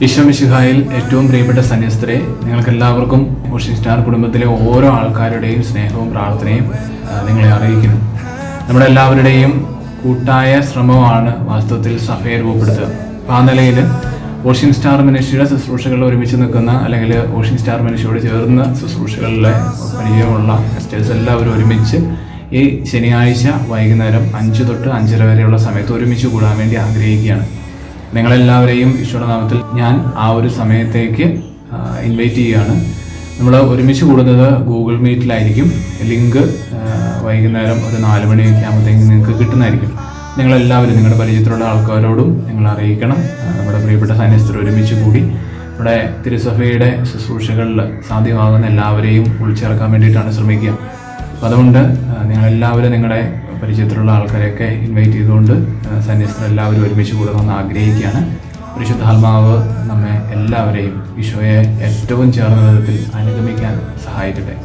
വിശ്വമിശുഹായിൽ ഏറ്റവും പ്രിയപ്പെട്ട സന്യസ്തരെ നിങ്ങൾക്ക് എല്ലാവർക്കും ഓഷ്യൻ സ്റ്റാർ കുടുംബത്തിലെ ഓരോ ആൾക്കാരുടെയും സ്നേഹവും പ്രാർത്ഥനയും നിങ്ങളെ അറിയിക്കുന്നു. നമ്മുടെ എല്ലാവരുടെയും കൂട്ടായ ശ്രമമാണ് വാസ്തവത്തിൽ സഭയെ രൂപപ്പെടുത്തുക. അപ്പം ആ നിലയിൽ ഓഷ്യൻ സ്റ്റാർ മനുഷ്യയുടെ ശുശ്രൂഷകളിൽ ഒരുമിച്ച് നിൽക്കുന്ന അല്ലെങ്കിൽ ഓഷ്യൻ സ്റ്റാർ മനുഷ്യയോട് ചേർന്ന ശുശ്രൂഷകളിലെ പരിചയമുള്ള സ്റ്റേഴ്സ് എല്ലാവരും ഒരുമിച്ച് ഈ ശനിയാഴ്ച വൈകുന്നേരം അഞ്ച് തൊട്ട് അഞ്ചര വരെയുള്ള സമയത്ത് ഒരുമിച്ച് കൂടാൻ വേണ്ടി ആഗ്രഹിക്കുകയാണ്. നിങ്ങളെല്ലാവരെയും ഈശോയുടെ നാമത്തിൽ ഞാൻ ആ ഒരു സമയത്തേക്ക് ഇൻവൈറ്റ് ചെയ്യുകയാണ്. നമ്മൾ ഒരുമിച്ച് കൂടുന്നത് ഗൂഗിൾ മീറ്റിലായിരിക്കും ലിങ്ക് വൈകുന്നേരം ഒരു നാല് മണിയൊക്കെ ആകുമ്പോഴത്തേക്കും നിങ്ങൾക്ക് കിട്ടുന്നതായിരിക്കും. നിങ്ങളെല്ലാവരും നിങ്ങളുടെ പരിചയത്തിലുള്ള ആൾക്കാരോടും നിങ്ങൾ അറിയിക്കണം. നമ്മുടെ പ്രിയപ്പെട്ട സൈന്യസ്ഥർ ഒരുമിച്ച് കൂടി. നമ്മുടെ തിരുസഭയുടെ ശുശ്രൂഷകളിൽ സാധ്യമാകുന്ന എല്ലാവരെയും ഉൾച്ചേർക്കാൻ വേണ്ടിയിട്ടാണ് ശ്രമിക്കുക. അതുകൊണ്ട് നിങ്ങളെല്ലാവരും നിങ്ങളുടെ പരിചയത്തിലുള്ള ആൾക്കാരെയൊക്കെ ഇൻവൈറ്റ് ചെയ്തുകൊണ്ട് സന്യസ്തർ എല്ലാവരും ഒരുമിച്ച് കൂടണമെന്ന് ആഗ്രഹിക്കുകയാണ്. പരിശുദ്ധാത്മാവ് നമ്മെ എല്ലാവരെയും ഈശോയെ ഏറ്റവും ചേർന്ന വിധത്തിൽ അനുഗമിക്കാൻ സഹായിക്കട്ടെ.